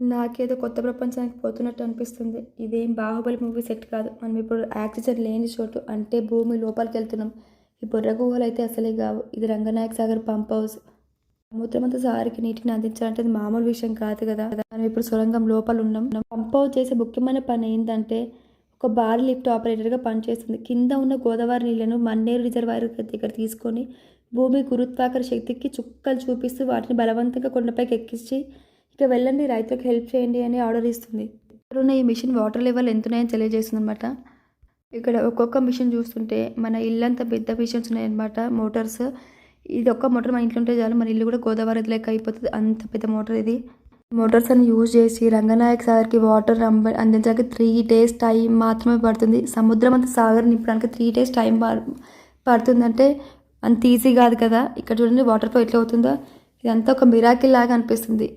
నాకేదో కొత్త ప్రపంచానికి పోతున్నట్టు అనిపిస్తుంది. ఇదేం బాహుబలి మూవీ సెట్ కాదు. మనం ఇప్పుడు ఆక్సిజన్ లేని చోటు అంటే భూమి లోపలికి వెళ్తున్నాం. ఈ బుర్ర గుహలు అయితే అసలే కావు. ఇది రంగనాయక సాగర్ పంప్ హౌస్. సముద్రమంత సారికి నీటిని అందించాలంటే అది మామూలు విషయం కాదు కదా. మనం ఇప్పుడు సొరంగం లోపల ఉన్నాం. పంప్ హౌస్ చేసే ముఖ్యమైన పని ఏంటంటే ఒక బార్ లిఫ్ట్ ఆపరేటర్గా పనిచేస్తుంది. కింద ఉన్న గోదావరి నీళ్ళను మన్నేరు రిజర్వాయర్ దగ్గర తీసుకొని భూమి గురుత్వాకర్షణ శక్తికి చుక్కలు చూపిస్తూ వాటిని బలవంతంగా కొండపైకి ఎక్కించి ఇక వెళ్ళండి. రైతులకు హెల్ప్ చేయండి అని ఆర్డర్ ఇస్తుంది. ఇక్కడ ఉన్న ఈ మిషన్ వాటర్ లెవెల్ ఎంత ఉన్నాయని తెలియజేస్తుంది అనమాట ఇక్కడ ఒక్కొక్క మిషన్ చూస్తుంటే మన ఇల్లంతా పెద్ద మిషన్స్ ఉన్నాయన్నమాట మోటార్స్. ఇది ఒక్క మోటార్ మన ఇంట్లో ఉంటే చాలు మన ఇల్లు కూడా గోదావరి లెక్క అయిపోతుంది. అంత పెద్ద మోటార్ ఇది. మోటార్స్ అని యూజ్ చేసి రంగనాయక సాగర్కి వాటర్ అంబ అందించడానికి త్రీ డేస్ టైం మాత్రమే పడుతుంది. సముద్రం అంత సాగర్ నింపడానికి త్రీ డేస్ టైం పడుతుందంటే అంత ఈజీ కాదు కదా. ఇక్కడ చూడండి వాటర్ ఫ్లో ఎట్లా అవుతుందో. ఇదంతా ఒక మిరాకిల్ లాగా అనిపిస్తుంది.